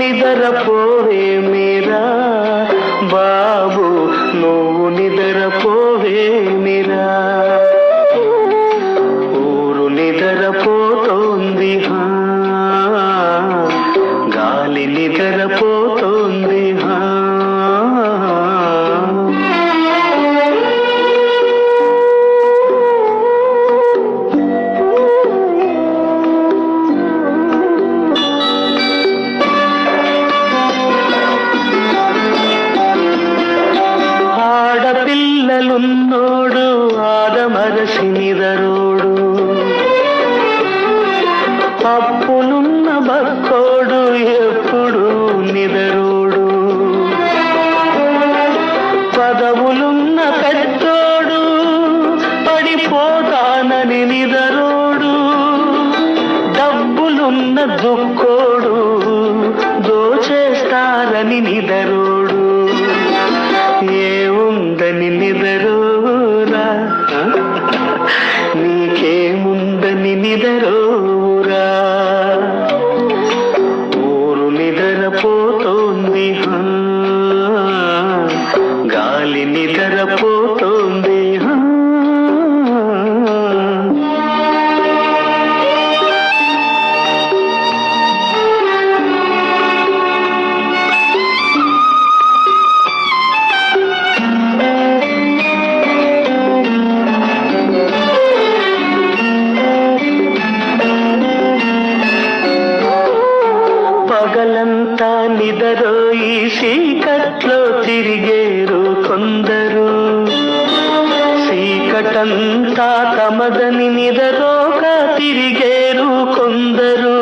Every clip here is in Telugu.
నువ్వు నిద్రపోవే మీరా? బాబు నువ్వు నిద్రపోవే అరసినిదరోడు అప్పునున్న అప్పులున్న బక్కోడు ఎప్పుడు నిదరోడు. పదవులున్న పెద్దోడు పడిపోతానని నిదరోడు. డబ్బులున్న దుక్కోడు దోచేస్తారని నిదరోడు. ఏముందని నిదరు నిదరోరా ఊరు నిద్రపోతోంది గాలి నిదరపో నిదరో ఈ చీకట్లో తిరిగేరు కొందరు. చీకటంతా తమదని నిదరోగా తిరిగేరు కొందరు.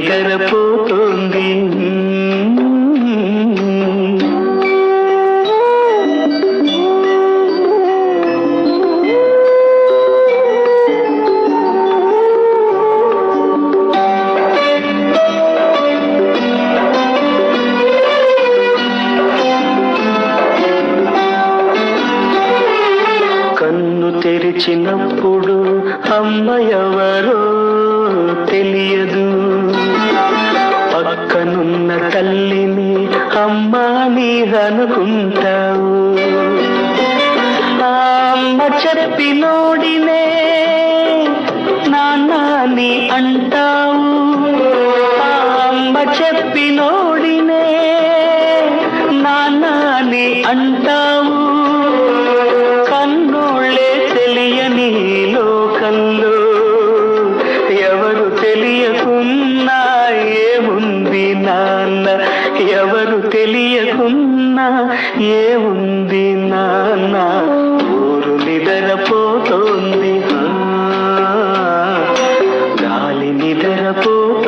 గాలి కన్ను తెరిచినప్పుడు అమ్మ ఎవరో తెలియదు. పక్కనున్న తల్లిని అమ్మా నీ అనుకుంటావు ఆ అమ్మ చెప్పినోడినే నాన్నని అంటావు. ఆ అమ్మ చెప్పినోడినే నాన్నని అంటావు. ఏ ఉంది నాన్న. ఊరు నిదరపోతోంది. గాలి నిదరపో